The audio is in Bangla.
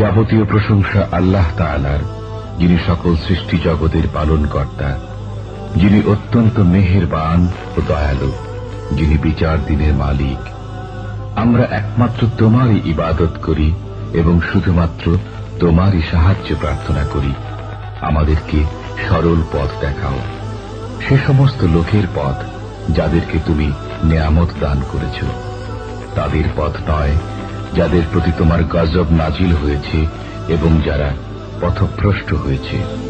যাবতীয় প্রশংসা আল্লাহ তাআলার, যিনি সকল সৃষ্টি জগতের পালন কর্তা যিনি অত্যন্ত মেহেরবান ও দয়ালু, যিনি বিচার দিনের মালিক। আমরা একমাত্র তোমারই ইবাদত করি এবং শুধুমাত্র তোমারই সাহায্য প্রার্থনা করি। আমাদেরকে সরল পথ দেখাও। সে সমস্ত লোকের পথ যাদেরকে তুমি নেয়ামত দান করেছ, তাদের পথ নয় যাদের প্রতি তোমার গজব নাজিল হয়েছে এবং যারা পথভ্রষ্ট হয়েছে।